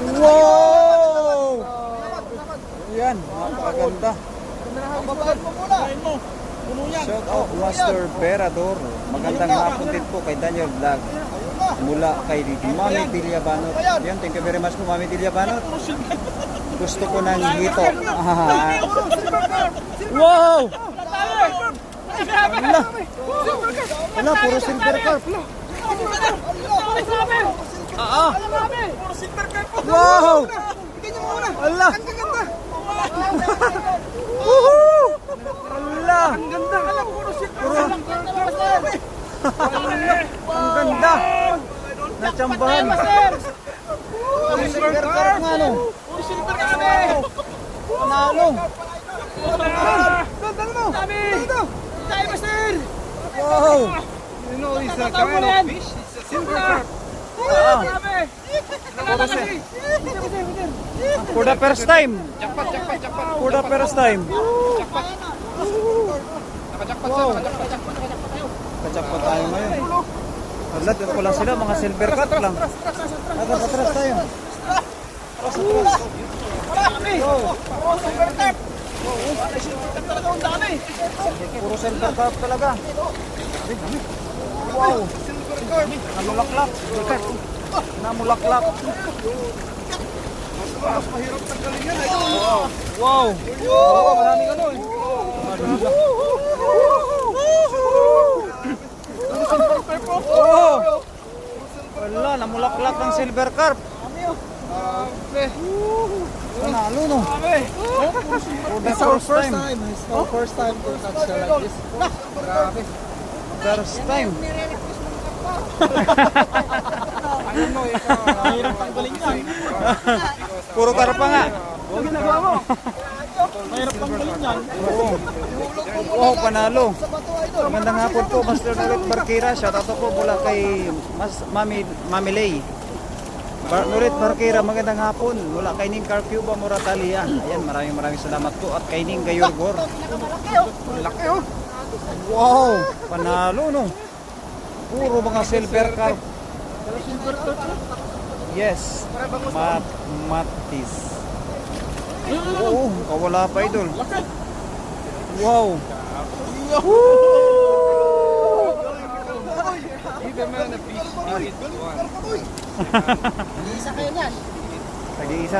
Wow! Yan, napakaganda. Babaan mo muna. Yan. Shout out Master Berador. Magandang hapon din po kay Daniel Vlog. Mula kay Mami Tilia Banot. Yan, thank you very much po Mami Tilia Banot. Gusto ko ng hito. Ah. wow! Wala. Wala, puro silver carp. Ah, ah. Wow! Wala! Woohoo! Wala! Ang ganda! Puro, ang ganda! Natsambahan! Puro silver carp nga no! Panalo! Wow! You know, it's a kind of fish. It's a silver carp. Ah, for the first time! Jackpot, jackpot, jackpot. The first time! Nakajakpat Wow. sir, nakajakpat, nakajakpat, nakajakpat tayo. Pa tayo ngayon. Wala, ko lang sila, mga silver cut lang. Atras, atras tayo. Atras, atras. Puro silver cup talaga. Wow. Namulaklak. Namulaklak. Mas mahirap tanggalin yan. Ito. Wow. Oo, maraming ano eh. Oh. Wala, namulaklak ang silver carp. Grabe. Panalo no. For the first time. It's our first time to catch like this. Grabe. First time. Ayun no, ikaw. Mahirap tanggalin yan. Puro karpa nga. Huwag ginagawa mo. Mahirap tanggalin yan. Oo. Wow, panalo. Magandang hapon po, Master Nurit Barkira. Shoutout po mula kay Mas Mami Mami Lay. Bar Nurit Barkira, magandang hapon. Mula kay Ning Carcuba Moratalia. Ayan, maraming maraming salamat po. At kay Ning Gayorgor. Laki oh. Wow, panalo no. Puro mga silver carp. Yes. Mat Matis. Oo, kawala pa idol. Wow. Even man, a fish. Eat one. Tag-iisa